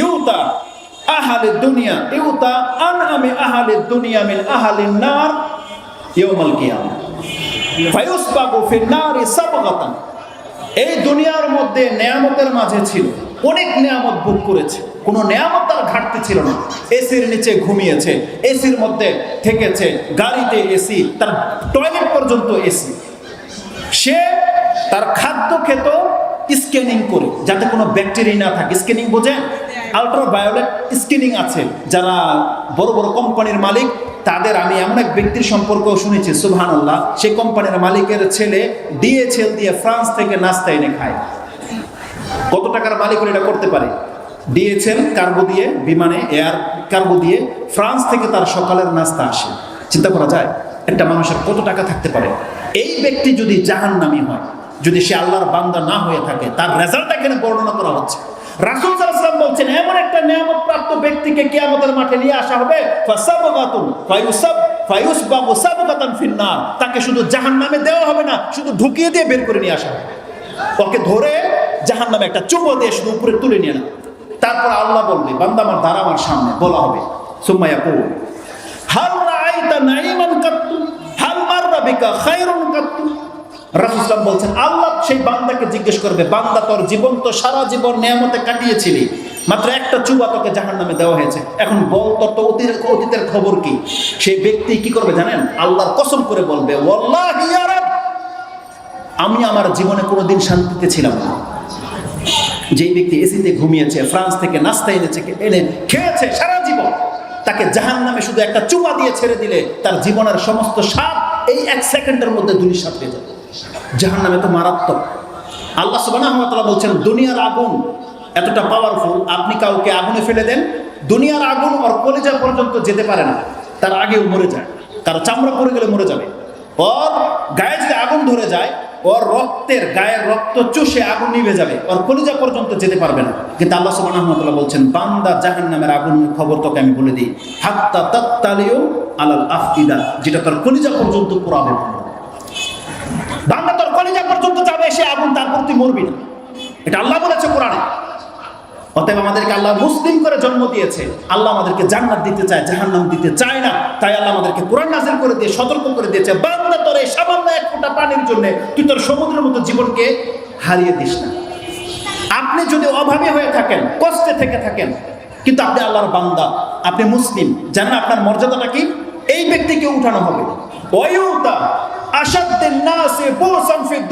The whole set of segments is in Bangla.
ইউতা আহালে দুনিয়া, ইউতা আন আমি আহালে দুনিয়া মিন আহালিন নার ইয়াউমাল কিয়ামা। ফায়ুসবাগু ফিন নারি সাবগাতান। এই দুনিয়ার মধ্যে নেয়ামতের মাঝে ছিল, অনেক নেয়ামত ভোগ করেছে। কোনো নেয়ামত তার ঘাটতি ছিল না। এসির নিচে ঘুমিয়েছে, এসির মধ্যে থেকেছে, গাড়িতে এসি, তার টয়লেট পর্যন্ত এসি। সে তার খাদ্য খেত স্ক্যানিং করে, যাতে কোনো ব্যাকটেরিয়া না থাকে। স্ক্যানিং বোঝেন? আলট্রাভায়োলেট স্ক্যানিং আছে। যারা বড় বড় কোম্পানির মালিক, তাদের আমি এমন এক ব্যক্তির সম্পর্ক শুনেছি সুবহান আল্লাহ সেই কোম্পানির মালিকের ছেলে ডিএচএল দিয়ে ফ্রান্স থেকে নাস্তা এনে খায়। কত টাকার মালিক হলে এটা করতে পারে? ডিএচএল কার্গো দিয়ে, বিমানে এয়ার কার্গো দিয়ে ফ্রান্স থেকে তার সকালের নাস্তা আসে। চিন্তা করা যায়, একটা মানুষের কত টাকা থাকতে পারে? এই ব্যক্তি যদি জাহান্নামী হয়, যদি সে আল্লাহর বান্দা না হয়ে থাকে, তার রেজাল্ট এখানে বর্ণনা করা হচ্ছে। রাসূল ওয়াসাল্লাম বলছেন, এমন একটা নিয়ামত প্রাপ্ত ব্যক্তিকে কিয়ামতের মাঠে নিয়ে আসা হবে, ফাসাবাগাতুন, ফায়ুসাব, ফায়ুসবাগু সাবগাতান ফিন্নার। তাকে শুধু জাহান্নামে দেওয়া হবে না, শুধু ঢুকিয়ে দিয়ে বের করে নিয়ে আসা হবে। ওকে ধরে জাহান নামে একটা চুম্ব দিয়ে শুধু উপরে তুলে নিয়ে না তারপর আল্লাহ বলবে, বান্দা আমার সামনে, বলা হবে। সুম্মাইয়া কৌ হাল রাআইতা নাঈমান কাত্তু, হাল মাররা বিকা খায়রুন কাত্তু? রাসূলুল্লাহ বলছেন, আল্লাহ সেই বান্দাকে জিজ্ঞেস করবে, বান্দা তোর জীবন তো সারা জীবন নিয়ামতে কাটিয়েছিলি, মাত্র একটা চুবা তোকে জাহান নামে দেওয়া হয়েছে। এখন বল তোর তো অতীর অতীতের খবর কি? সেই ব্যক্তি কি করবে জানেন? আল্লাহর কসম করে বলবে আমি আমার জীবনে কোনোদিন শান্তিতে ছিলাম না। যেই ব্যক্তি এসিতে ঘুমিয়েছে, ফ্রান্স থেকে নাস্তা এনেছে, এনে খেয়েছে সারা জীবন, তাকে জাহান নামে শুধু একটা চুপা দিয়ে ছেড়ে দিলে তার জীবনের সমস্ত স্বাদ এই এক সেকেন্ডের মধ্যে দুই সাথে যাবে। জাহান নামে তো মারাত্মক। আল্লাহ সুবাহ বলছেন, দুনিয়ার আগুন এতটা পাওয়ারফুল আপনি কাউকে আগুনে ফেলে দেন। দুনিয়ার আগুন ওর কলিজা পর্যন্ত যেতে পারে না। তার আগেও মরে যায়। তার চামড়া পড়ে গেলে মরে যাবে। ওর গায়ে যদি আগুন ধরে যায়, ওর রক্তের গায়ের রক্ত চুষে আগুন নিভে যাবে। ওর কলিজা পর্যন্ত যেতে পারবে না। কিন্তু আল্লাহ সুবহানাহু বলছেন, বান্দা জাহান নামের আগুনের খবর তোকে আমি বলে দিই। হাত্তা তাত্তালিও আলাল আফিদা, যেটা তার কলিজা পর্যন্ত পোড়াবে বান্দা তোর কলিজা পর্যন্ত যাবে, সে আগুন তারপর তুই মরবি না। এটা আল্লাহ বলেছে কোরআনে। অতএব আমাদেরকে আল্লাহ মুসলিম করে জন্ম দিয়েছে। আল্লাহ আমাদেরকে জান্নাত দিতে চায়, জাহান্নাম দিতে চায় না। তাই আল্লাহ আমাদেরকে কোরআন নাজিল করে দিয়ে, সতর্ক করে দিয়েছে, বান্দা তোর এই সামান্য এক ফোঁটা পানির জন্য তুই তোর সমুদ্রের মতো জীবনকে হারিয়ে দিস না। আপনি যদি অভাবী হয়ে থাকেন, কষ্টে থেকে থাকেন, কিন্তু আপনি আল্লাহর বান্দা, আপনি মুসলিম, জানেন আপনার মর্যাদাটা কি? এই ব্যক্তিকে উঠানো হবে। ওয়ুতা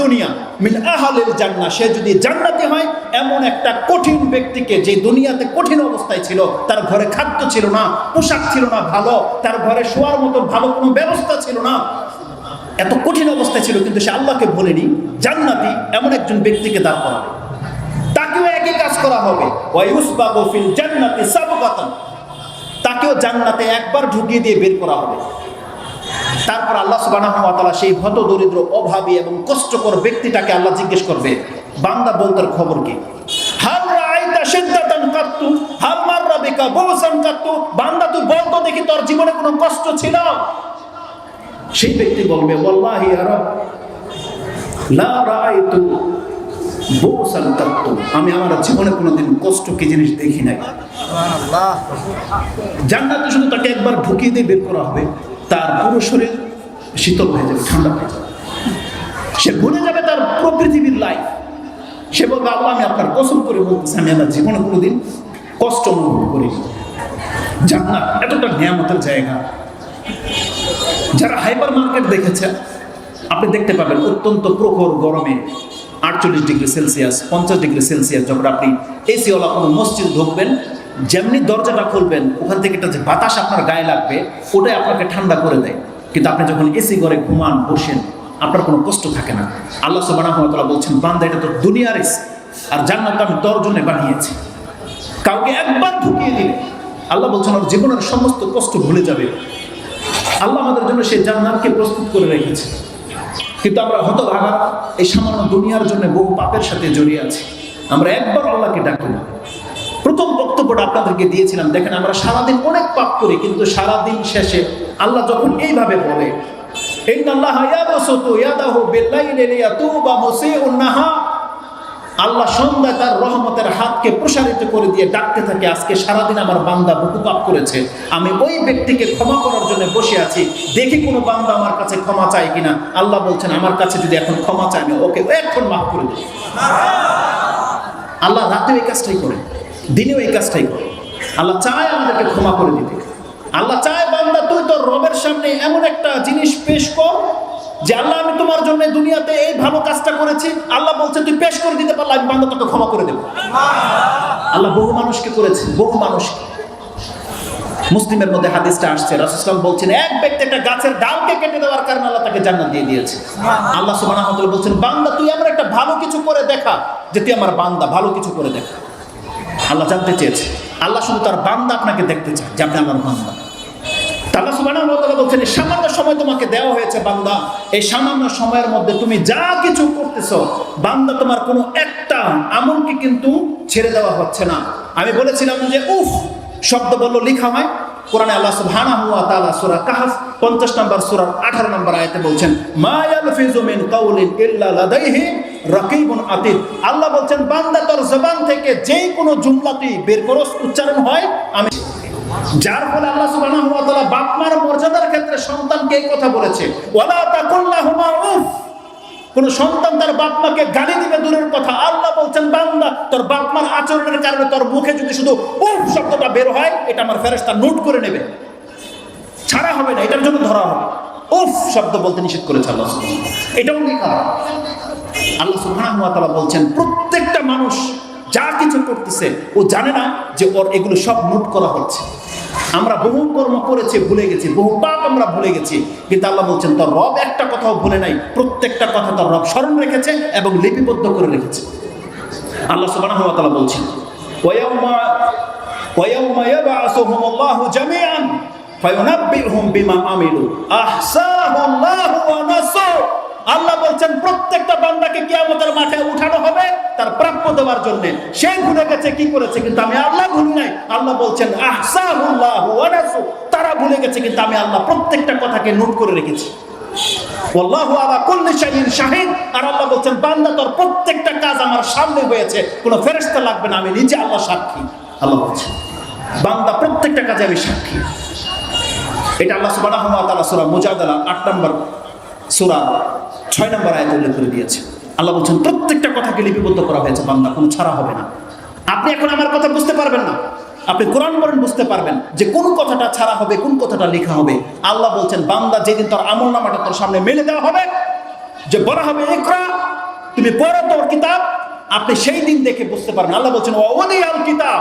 দুনিয়া। মিন আহালিল জান্নাহ, সে যদি জান্নাতি হয়, এমন একটা কঠিন ব্যক্তিকে যে দুনিয়াতে কঠিন অবস্থায় ছিল, তার ঘরে খাদ্য ছিল না, পোশাক ছিল না ভালো, তার ঘরে শোয়ার মতো ভালো কোনো ব্যবস্থা ছিল না, এত কঠিন অবস্থায় ছিল, কিন্তু সে আল্লাহকে বলেনি, জান্নাতি এমন একজন ব্যক্তিকে দাঁড় করাবে। তাকেও একই কাজ করা হবে। ওয়ায়ুসবাগু ফিল জান্নাতি সাবগাতান। তাকেও জান্নাতে একবার ঢুকিয়ে দিয়ে বের করা হবে। তারপর আল্লাহ তাআলা সেই হত দরিদ্র অভাবী এবং কষ্টকর ব্যক্তিটাকে আল্লাহ জিজ্ঞেস করবে বান্দা বলতার খবর কি? বান্দা তুই বল তো দেখি তোর জীবনে কোনো কষ্ট ছিল? সেই ব্যক্তি বলবে আমি আমার জীবনে কোনোদিন কষ্ট কি জিনিস দেখি নাই। জান্নাতে শুধু তাকে একবার ঢুকিয়ে দিয়ে বের করা হবে। তার পুরো শরীর শীতল হয়ে যাবে, ঠান্ডা হয়ে যাবে। সে ভুলে যাবে তার পুরো পৃথিবীর লাইফ সে বলবে, আল্লাহ, আমি আপনার কসম করে বলতেছি, আমি আমার জীবনে কোনোদিন কষ্ট অনুভব করি জান্নাত এতটা নিয়ামতের জায়গা। যারা হাইপার মার্কেট দেখেছেন, আপনি দেখতে পাবেন অত্যন্ত প্রখর গরমে আটচল্লিশ ডিগ্রি সেলসিয়াস, পঞ্চাশ ডিগ্রি সেলসিয়াস, যখন আপনি এসিওয়ালা কোনো মসজিদ ঢুকবেন যেমনি দরজাটা খুলবেন, ওখান থেকে একটা যে বাতাস আপনার গায়ে লাগবে, ওটাই আপনাকে ঠান্ডা করে দেয়। কিন্তু আপনি যখন এসি ঘরে ঘুমান, বসেন, আপনার কোনো কষ্ট থাকে না। আল্লাহ ওয়া বলছেন, বান্দা, এটা তো দুনিয়ার এসি আর জান্নাত আমি তোর জন্য বানিয়েছি। কাউকে একবার ঢুকিয়ে দিলে, আল্লাহ বলছেন, ওর জীবনের সমস্ত কষ্ট ভুলে যাবে। আল্লাহ আমাদের জন্য সেই জান্নাতকে প্রস্তুত করে রেখেছে। কিন্তু আমরা হতভাগা, এই সামান্য দুনিয়ার জন্য বহু পাপের সাথে জড়িয়ে আছি। আমরা একবার আল্লাহকে ডাকি না। বক্তব্যটা আপনাদেরকে দিয়েছিলাম। দেখেন, আমরা সারাদিন অনেক পাপ করি, কিন্তু সারাদিন শেষে আল্লাহ যখন এইভাবে বলে আল্লাহ সন্ধ্যায় তার রহমতের হাতকে প্রসারিত করে দিয়ে ডাকতে থাকে, আজকে সারাদিন আমার বান্দা বুকু পাপ করেছে। আমি ওই ব্যক্তিকে ক্ষমা করার জন্য বসে আছি। দেখি কোনো বান্দা আমার কাছে ক্ষমা চায় কিনা? আল্লাহ বলছেন, আমার কাছে যদি এখন ক্ষমা চায় না ওকে এখন মাফ করে দেব। আল্লাহ রাতেও এই কাজটাই করে দিনেও এই কাজটাই করে। আল্লাহ চায় আমাদেরকে ক্ষমা করে দিতে। আল্লাহ চায়, বান্দা, তুই তোর রবের সামনে এমন একটা জিনিস পেশ কর যে, আল্লাহ, আমি তোমার জন্য দুনিয়াতে এই ভালো কাজটা করেছি। আল্লাহ বলছে, তুই পেশ করে দিতে পারলে আমি বান্দা তোকে ক্ষমা করে দেবো। আল্লাহ বহু মানুষকে করেছে, বহু মানুষকে। মুসলিমের মধ্যে হাদিসটা আসছে রাসুসলাম বলছেন, এক ব্যক্তি একটা গাছের ডালকে কেটে দেওয়ার কারণে আল্লাহ তাকে জান্নাত দিয়ে দিয়েছে। আল্লাহ সুবহানাহু ওয়া তাআলা বলছেন, বান্দা, তুই আমার একটা ভালো কিছু করে দেখা যে, তুই আমার বান্দা, ভালো কিছু করে দেখা। আল্লাহ জানতে চেয়েছে। আল্লাহ শুধু তার বান্দা আপনাকে দেখতে চায় যে আপনি আমার বান্দা। আল্লাহ সুবহানাহু বলছেন, এই সামান্য সময় তোমাকে দেওয়া হয়েছে, বান্দা। এই সামান্য সময়ের মধ্যে তুমি যা কিছু করতেছো, বান্দা তোমার কোনো একটা আমলকে কিন্তু ছেড়ে দেওয়া হচ্ছে না। আমি বলেছিলাম যে, উফ! শব্দ বলল, লিখা হয়, কোরআনে আল্লাহ সুবহানাহু ওয়া তাআলা সূরা কাহফ 50 নম্বর সূরার 18 নম্বর আয়াতে বলছেন, মা ইয়ালফিজু মিন কাউলিন ইল্লা লাদাইহি। রাকিবুন আতীদ আল্লাহ বলছেন, বান্দা তোর জবান থেকে যেই কোনো জুমলা তুই বের করস, উচ্চারণ হয়, আমি যার ফলে আল্লাহ সুবহানাহু ওয়া তাআলা বাপ মার মর্যাদার ক্ষেত্রে সন্তানকে এই কথা বলেছে। ওয়ালা তাকুল্লাহুমা উফ। কোন সন্তান তার বাপ মাকে গালি দিবে দূরের কথা। আল্লাহ বলছেন, বান্দা, তোর বাপ মার আচরণের কারণে তোর মুখে যদি শুধু উফ শব্দটা বের হয়, এটা আমার ফেরেশতা নোট করে নেবে। ছাড়া হবে না, এটার জন্য ধরা হবে। উফ শব্দ বলতে নিষেধ করেছে আল্লাহ লেখা হয়। আল্লাহ সুবহানাহু ওয়া তাআলা বলছেন, প্রত্যেকটা মানুষ যা কিছু করতেছে, ও জানে না যে ওর এগুলো সব নোট করা হচ্ছে। আমরা বহু কর্ম করেছি, ভুলে গেছি, বহু পাপ আমরা ভুলে গেছি, কিন্তু আল্লাহ বলছেন, তোর রব একটা কথাও ভুলে নাই, প্রত্যেকটা কথা তোর রব স্মরণ রেখেছে এবং লিপিবদ্ধ করে রেখেছে। আল্লাহ সুবহানাহু ওয়া তাআলা বলছেন ওয়ায়াউমা ওয়ায়াউমা আমিলু আহসাহুল্লাহু আল্লাহ বলছেন, প্রত্যেকটা বান্দাকে কিয়ামতের মাঠে উঠানো হবে তার প্রাপ্য দেওয়ার জন্য। সে ভুলে গেছে, কি করেছে কিন্তু আমি আল্লাহ ভুল নাই। আল্লাহ বলছেন, আহসাহুল্লাহু তারা ভুলে গেছে কিন্তু আমি আল্লাহ প্রত্যেকটা কথাকে নোট করে রেখেছি। আর আল্লাহ বলছেন, বান্দা, তোর প্রত্যেকটা কাজ আমার সামনে হয়েছে। কোনো ফেরেশতা লাগবে না, আমি নিজে আল্লাহ সাক্ষী। আল্লাহ বলছেন, বান্দা, প্রত্যেকটা কাজে আমি সাক্ষী। এটা আল্লাহ তাআলা সূরা মুজাদালা 8 নম্বর সূরা। 6 নম্বর আয়াতে উল্লেখ করে দিয়েছে। আল্লাহ বলছেন, প্রত্যেকটা কথাকে লিপিবদ্ধ করা হয়েছে, বান্দা, কোনো ছাড়া হবে না। আপনি এখন আমার কথা বুঝতে পারবেন না। আপনি কোরআন পড়েন, বুঝতে পারবেন যে কোন কথাটা ছাড়া হবে, কোন কথাটা লেখা হবে। আল্লাহ বলছেন, বান্দা, যেদিন তোর আমল নামাটা তোর সামনে মেলে দেওয়া হবে, যে বলা হবে, ইকরা, তুমি পড়ো তোর কিতাব। আপনি সেই দিন দেখে বুঝতে পারবেন। আল্লাহ বলছেন আল কিতাব।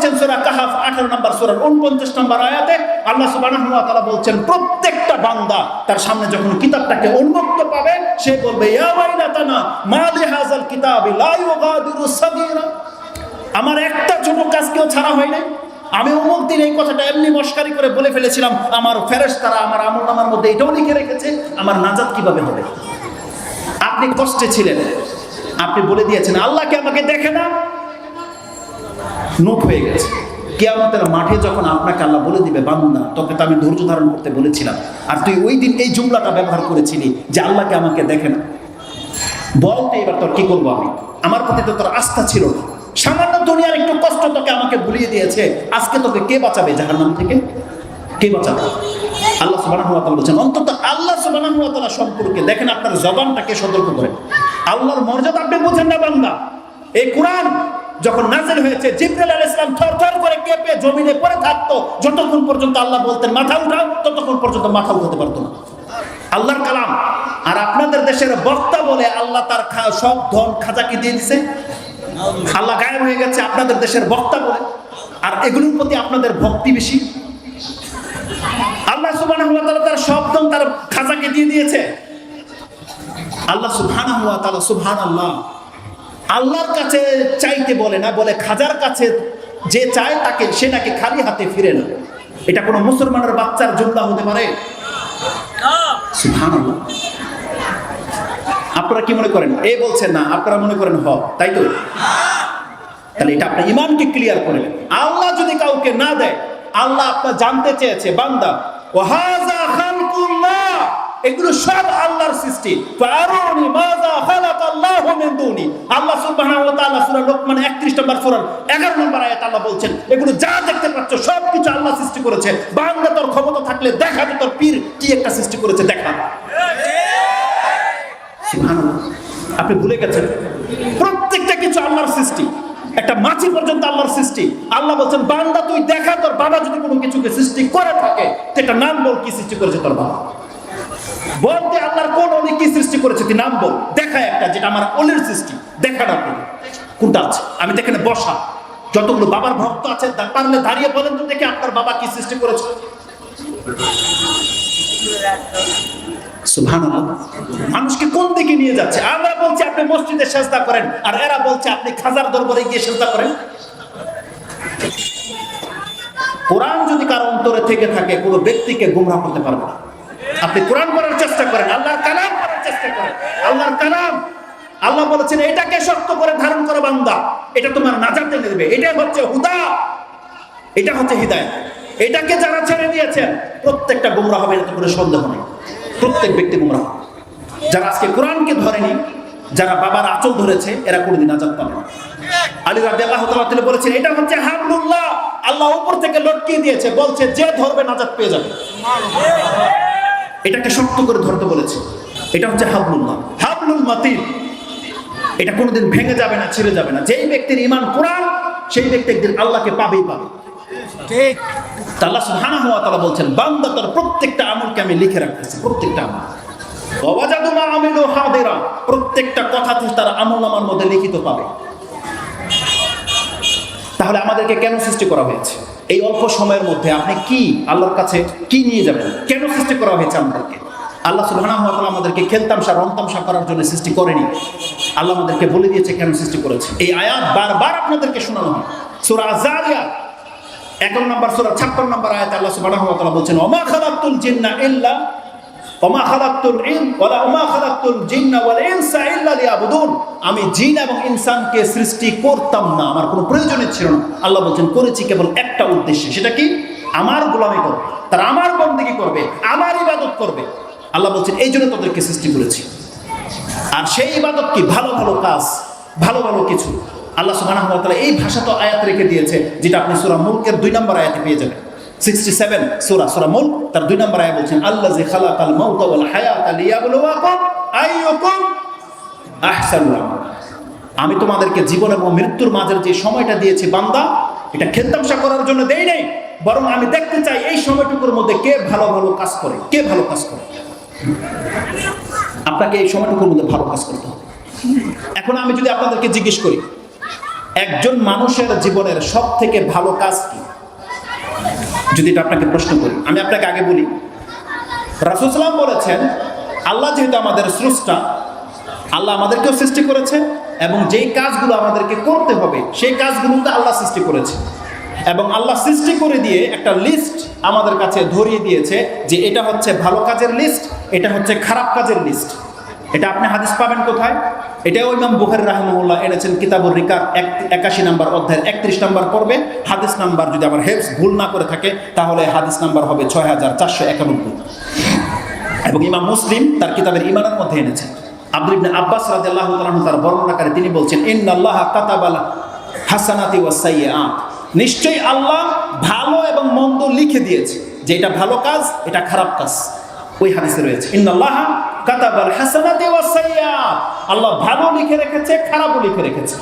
বলছেন সূরা কাহাফ 18 নম্বর সূরার 49 নম্বর আয়াতে আল্লাহ ওয়া বলছেন, প্রত্যেকটা বান্দা তার সামনে যখন কিতাবটাকে উন্মুক্ত পাবে, সে বলবে আমার একটা ছোট কাজ কেউ ছাড়া হয় নাই। আমি অমুক দিন এই কথাটা এমনি মস্কারি করে বলে ফেলেছিলাম, আমার ফেরেস তারা আমার আমল নামার মধ্যে এটাও লিখে রেখেছে, আমার নাজাদ কীভাবে হবে? আপনি কষ্টে ছিলেন। আপনি বলে দিয়েছেন আল্লাহকে আমাকে দেখে না? নোট হয়ে গেছে। কেয়ামতের মাঠে যখন আপনাকে আল্লাহ বলে দিবে, বান্দা, তোকে তো আমি ধৈর্য ধারণ করতে বলেছিলাম। আর তুই ওই দিন এই জুমলাটা ব্যবহার করেছিলি যে আল্লাহকে আমাকে দেখে না। বলতে এবার তোর কি করব আমি? আমার প্রতি তো তোর আস্থা ছিল না। সামান্য দুনিয়ার একটু কষ্ট তোকে আমাকে ভুলিয়ে দিয়েছে। আজকে তোকে কে বাঁচাবে জাহান্নাম থেকে? কে বাঁচাবে? আল্লাহ তাআলা বলেছেন, অন্তত আল্লাহ তাআলা সম্পর্কে দেখেন আপনার জবানটাকে সতর্ক করেন আল্লাহর মর্যাদা আপনি বুঝেন না, বান্দা। এই কোরআন যখন নাজিল হয়েছে, জিবরাইল আলাইহিস সালাম থরথর করে কেঁপে জমিনে পড়ে থাকতো, যতক্ষণ পর্যন্ত আল্লাহ বলতেন, মাথা উঠাও, ততক্ষণ পর্যন্ত মাথা উঠাতে পারতো না। আল্লাহর কালাম। আর আপনাদের দেশের বক্তা বলে আল্লাহ তার সব ধন খাজাকে দিয়ে দিছে। আল্লাহ গায়েব হয়ে গেছে আপনাদের দেশের বক্তা বলে। আর এগুলোর প্রতি আপনাদের ভক্তি বেশি। আল্লাহ তাআলা তার সব ধন তার খাজাকে দিয়ে দিয়েছে। আল্লাহ সুবহানাহু ওয়া তাআলা সুবহানাল্লাহ। আল্লাহর কাছে চাইতে বলে না, বলে খাজার কাছে যে চায় তাকে, সে নাকি খালি হাতে ফিরে না। এটা কোনো মুসলমানের বাচ্চার জুমলা হতে পারে? আপনারা কি মনে করেন? এ বলছেন না, আপনারা মনে করেন হ, তাই তো? তাহলে এটা আপনার ইমানকে ক্লিয়ার করে আল্লাহ যদি কাউকে না দেয়, আল্লাহ আপনার জানতে চেয়েছে, বান্দা খালকুল্লাহ এগুলো সব আল্লাহর সৃষ্টি। ফারুনি মাযা খালাকাল্লাহু মিন দুনি। আল্লাহ সুবহানাহু ওয়া তাআলা সূরা লোকমান 31 নম্বর সূরার 11 নম্বর আয়াত আল্লাহ বলছেন, এগুলো যা দেখতে পাচ্ছ সব কিছু আল্লাহ সৃষ্টি করেছে। বান্দা তোর ক্ষমতা থাকলে দেখা যে তোর পীর কি একটা সৃষ্টি করেছে, দেখা সুবহানাল্লাহ। আপনি ভুলে গেছেন? প্রত্যেকটা কিছু আল্লাহর সৃষ্টি। একটা মাছি পর্যন্ত আল্লাহর সৃষ্টি। আল্লাহ বলছেন, বান্দা, তুই দেখা তোর বাবা যদি কোনো কিছুকে সৃষ্টি করে থাকে একটা নাম বল কি সৃষ্টি করেছে তোর বাবা? বলতে আল্লাহর কোন অলি কি সৃষ্টি করেছে, তুই নাম বল। দেখা একটা যেটা আমার অলির সৃষ্টি। দেখা না কোন কোনটা আছে? আমি দেখেন বসা। যতগুলো বাবার ভক্ত আছে পারলে দাঁড়িয়ে বলেন তো দেখে আপনার বাবা কি সৃষ্টি করেছে। মানুষকে কোন দিকে নিয়ে যাচ্ছে? আমরা বলছি আপনি মসজিদে সেজদা করেন, আর এরা বলছে আপনি খাজার দরবারে গিয়ে সেজদা করেন। কোরআন যদি কারও অন্তরে থেকে থাকে, কোনো ব্যক্তিকে গুমরাহ করতে পারবে না। আপনি কোরআন পড়ার চেষ্টা করেন। আল্লাহর কালাম পড়ার চেষ্টা করেন। আল্লাহর কালাম। আল্লাহ বলেছেন, এটাকে শক্ত করে ধারণ করো বান্দা। এটা তোমার নাজাত দেবে। এটা হচ্ছে হুদা। এটা হচ্ছে হৃদয়। এটাকে যারা ছেড়ে দিয়েছেন, প্রত্যেকটা গুমরা হবে, এতে কোনো সন্দেহ নেই। প্রত্যেক ব্যক্তি গুমরা হবে যারা আজকে কোরআনকে ধরেনি, যারা বাবার আঁচল ধরেছে, এরা কোনোদিন আজাদ পাবে না। আলী রাজি আল্লাহ তাআলা বলেছেন, এটা হচ্ছে হাবলুল্লাহ আল্লাহ উপর থেকে লটকিয়ে দিয়েছে। বলছে, যে ধরবে নাজাদ পেয়ে যাবে। এটাকে শক্ত করে ধরতে বলেছে। এটা হচ্ছে হাবলুল্লাহ হাবলুল মাতিল। এটা কোনোদিন ভেঙে যাবে না ছিঁড়ে যাবে না। যেই ব্যক্তির ইমান কোরআন সেই ব্যক্তি একদিন আল্লাহকে পাবেই পাবে। ঠিক। আল্লাহ সুবহানাহু ওয়া তাআলা বলছেন বান্দা তার প্রত্যেকটা আমলকে আমি লিখে রাখতেছি প্রত্যেকটা আমল। প্রত্যেকটা কথা তার আমল আমার মধ্যে লিখিত পাবে। তাহলে আমাদেরকে কেন সৃষ্টি করা হয়েছে? এই অল্প সময়ের মধ্যে আপনি কি আল্লাহর কাছে কি নিয়ে যাবেন? কেন সৃষ্টি করা হয়েছে আমাদেরকে? আল্লাহ তাআলা আমাদেরকে খেলতামশা রমতামশা করার জন্য সৃষ্টি করেনি। আল্লাহ আমাদেরকে বলে দিয়েছে কেন সৃষ্টি করেছে। এই আয়াত বারবার আপনাদেরকে শোনানো হয়। সূরা আয-যারিয়াত এগারো নম্বর সূরা 56 নম্বর আয়াতে আল্লাহ তাআলা বলছেন ওমা খালাকতুল জিন্না ইল্লা ওমা খালাকতুল ইন, ওয়ালা ওমা জিন্না ওয়াল ইনসা ইল্লা লিয়াবুদুন। আমি জিন এবং ইনসানকে সৃষ্টি করতাম না, আমার কোনো প্রয়োজনই ছিল না। আল্লাহ বলছেন, করেছি কেবল একটা উদ্দেশ্যে, সেটা কি? আমার গোলামি করবে, তারা আমার বন্দেগী করবে, আমার ইবাদত করবে। আল্লাহ বলছেন, এই জন্য তাদেরকে সৃষ্টি করেছি। আর সেই ইবাদত কি? ভালো ভালো কাজ, ভালো ভালো কিছু। আল্লাহ তাআলা এই ভাষা তো আয়াত রেখে দিয়েছে, যেটা আপনি সূরা মুলকের দুই নম্বর আয়াতে পেয়ে যাবেন। 67 সূরা সূরা মুলক তার দুই নম্বর আয়াত বলছেন আহসানু আমালা। আমি তোমাদেরকে জীবন এবং মৃত্যুর মাঝের যে সময়টা দিয়েছি, বান্দা, এটা খেলতামশা করার জন্য দেই নাই। বরং আমি দেখতে চাই এই সময়টুকুর মধ্যে কে ভালো ভালো কাজ করে? কে ভালো কাজ করে? আপনাকে এই সময়টুকুর মধ্যে ভালো কাজ করতে হবে। এখন আমি যদি আপনাদেরকে জিজ্ঞেস করি, একজন মানুষের জীবনের সব থেকে ভালো কাজ কি? যদি এটা আপনাকে প্রশ্ন করি, আমি আপনাকে আগে বলি রাসুসলাম বলেছেন, আল্লাহ যেহেতু আমাদের স্রষ্টা, আল্লাহ আমাদেরকেও সৃষ্টি করেছে এবং যেই কাজগুলো আমাদেরকে করতে হবে, সেই কাজগুলোকে আল্লাহ সৃষ্টি করেছে। এবং আল্লাহ সৃষ্টি করে দিয়ে একটা লিস্ট আমাদের কাছে ধরিয়ে দিয়েছে যে এটা হচ্ছে ভালো কাজের লিস্ট এটা হচ্ছে খারাপ কাজের লিস্ট এটা আপনি হাদিস পাবেন কোথায়? এটাও ইমাম বুখারি রাহমুল্লাহ এনেছেন কিতাবুর রিকার এক, একাশি নাম্বার অধ্যায়ের একত্রিশ নাম্বার পর্বে। হাদিস নাম্বার যদি আমার হেফস ভুল না করে থাকে, তাহলে হাদিস নাম্বার হবে ছয় হাজার চারশো একানব্বই। এবং ইমাম মুসলিম তার কিতাবের ইমানের মধ্যে এনেছেন। আব্দুল আব্বাস রাদিয়াল্লাহু তার বর্ণনাকারে তিনি বলছেন ইন ইন্নাল্লাহ কাতাবাল হাসানাতি ওয়াস সাইয়্যাত। নিশ্চয়ই আল্লাহ ভালো এবং মন্দ লিখে দিয়েছে। যে এটা ভালো কাজ, এটা খারাপ কাজ। ওই হাদিসে রয়েছে, ইন্নাল্লাহ আল্লাহ ভালো লিখে রেখেছে, খারাপও লিখে রেখেছে।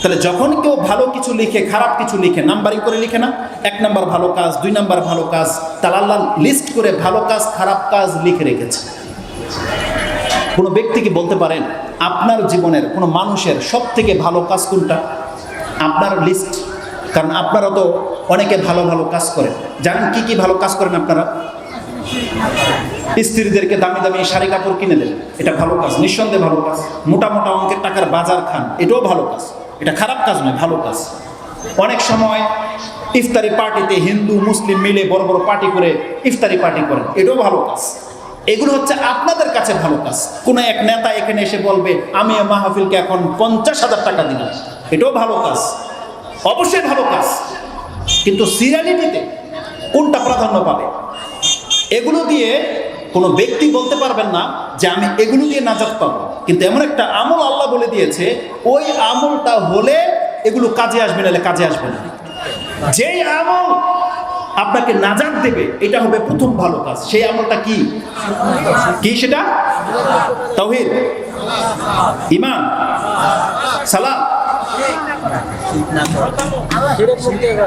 তাহলে যখন কেউ ভালো কিছু লিখে, খারাপ কিছু লিখে, নাম্বারিং করে লিখে না? এক নাম্বার ভালো কাজ, দুই নাম্বার ভালো কাজ, তাহলে আল্লাহ লিস্ট করে ভালো কাজ, খারাপ কাজ লিখে রেখেছে। কোনো ব্যক্তি কি বলতে পারেন, আপনার জীবনের কোনো মানুষের সব থেকে ভালো কাজ কোনটা? আপনার লিস্ট কারণ আপনারা তো অনেকে ভালো ভালো কাজ করেন। জানেন কি কি ভালো কাজ করেন আপনারা? স্ত্রীদেরকে দামি দামি শাড়ি কাপড় কিনে দেন এটা ভালো কাজ, নিঃসন্দেহে ভালো কাজ। মোটা মোটা অঙ্কের টাকার বাজার খান, এটাও ভালো কাজ। এটা খারাপ কাজ নয়, ভালো কাজ। অনেক সময় ইফতারি পার্টিতে হিন্দু, মুসলিম মিলে বড় বড় পার্টি করে ইফতারি পার্টি করেন এটাও ভালো কাজ। এগুলো হচ্ছে আপনাদের কাছে ভালো কাজ। কোনো এক নেতা এখানে এসে বলবে, আমি মাহফিলকে এখন পঞ্চাশ হাজার টাকা দিলাম। এটাও ভালো কাজ। অবশ্যই ভালো কাজ। কিন্তু সিরিয়ালিটিতে কোনটা প্রাধান্য পাবে? এগুলো দিয়ে কোনো ব্যক্তি বলতে পারবেন না যে আমি এগুলো দিয়ে নাজাত পাবো। কিন্তু এমন একটা আমল আল্লাহ বলে দিয়েছে, ওই আমলটা হলে এগুলো কাজে আসবে না কাজে আসবে না। যেই আমল আপনাকে নাজাত দেবে, এটা হবে প্রথম ভালো কাজ। সেই আমলটা কি? কি সেটা? তাওহীদ। ইমান। সালাম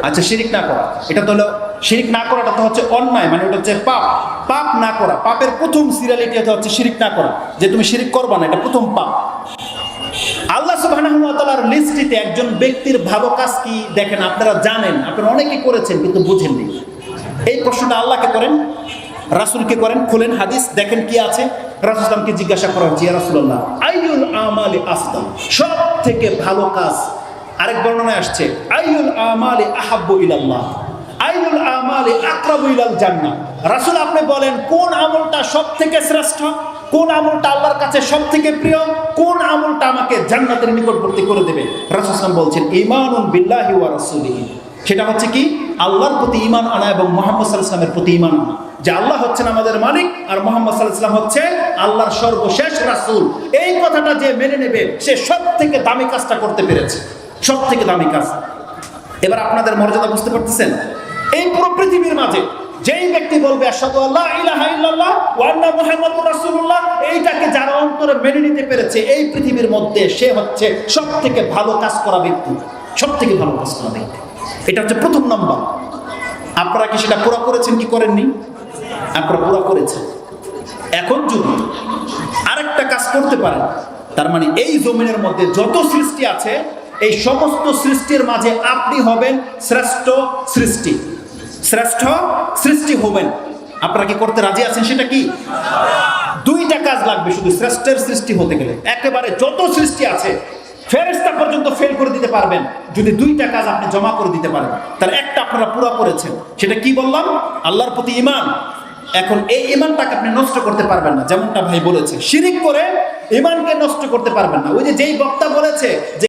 আচ্ছা শিরিক না করা। এটা তো হলো, শিরিক না করাটা তো হচ্ছে অন্যায় মানে ওটা হচ্ছে পাপ। পাপ না করা। পাপের প্রথম সিরিয়ালিটি হচ্ছে শিরিক না করা। যে তুমি শিরিক না, এটা প্রথম পাপ। আল্লাহ তাআলার লিস্টিতে একজন ব্যক্তির ভালো কাজ কি দেখেন, আপনারা জানেন, আপনারা অনেকে করেছেন, কিন্তু বুঝেননি এই প্রশ্নটা আল্লাহকে করেন, রাসূলকে করেন, খুলেন হাদিস, দেখেন কি আছে। রাসূল ইসলামকে জিজ্ঞাসা করা হচ্ছে রাসূলুল্লাহ, আইয়ুল আমালি আফদাল? সব থেকে ভালো কাজ আরেক বর্ণনায় আসছে, আইয়ুল আমালি আহাব্বু ইলাল্লাহ আইনুল আমালি আকরাবু ইলাল জান্নাহ। রাসূল আপনি বলেন, কোন আমলটা সবথেকে শ্রেষ্ঠ? কোন আমলটা আল্লাহর কাছে সব থেকে প্রিয়? কোন আমলটা আমাকে জান্নাতের নিকটবর্তী করে দেবে? রাসূল সাল্লাল্লাহু বলছেন, ঈমানুন বিল্লাহি ওয়া রাসূলিহি। সেটা হচ্ছে কি? আল্লাহর প্রতি ঈমান আনা এবং মুহাম্মদ ওয়াসাল্লামের প্রতি ঈমান আনা। যে আল্লাহ হচ্ছেন আমাদের মালিক আর মোহাম্মদ ওয়াসাল্লাম হচ্ছে আল্লাহর সর্বশেষ রাসূল। এই কথাটা যে মেনে নেবে, সে সব থেকে দামি কাজটা করতে পেরেছে। সব থেকে দামি কাজ। এবার আপনাদের মর্যাদা বুঝতে পারতেছেন? এই পুরো পৃথিবীর মাঝে যেই ব্যক্তি বলবে আল্লাহ এইটাকে যারা অন্তরে মেনে নিতে পেরেছে, এই পৃথিবীর মধ্যে সে হচ্ছে সবথেকে ভালো কাজ করা ব্যক্তি। সবথেকে ভালো কাজ করা ব্যক্তি। এটা হচ্ছে প্রথম নম্বর। আপনারা কি সেটা পুরো করেছেন কি করেননি? আপনারা পুরো করেছেন। এখন যদি আরেকটা কাজ করতে পারেন, তার মানে এই জমিনের মধ্যে যত সৃষ্টি আছে এই সমস্ত সৃষ্টির মাঝে আপনি হবেন শ্রেষ্ঠ সৃষ্টি। শ্রেষ্ঠ সৃষ্টি হবেন। আপনারা কি করতে রাজি আছেন সেটা কি? দুইটা কাজ লাগবে শুধু, শ্রেষ্ঠের সৃষ্টি হতে গেলে। একেবারে যত সৃষ্টি আছে ফেরেস্তা পর্যন্ত ফেল করে দিতে পারবেন। যদি দুইটা কাজ আপনি জমা করে দিতে পারেন, তাহলে একটা আপনারা পুরো করেছেন। সেটা কি বললাম? আল্লাহর প্রতি ইমান এখন এই ইমানটাকে আপনি নষ্ট করতে পারবেন না, যেমনটা ভাই বলেছে। শিরিক করে ইমানকে নষ্ট করতে পারবেন না। ওই যে যেই বক্তা বলেছে যে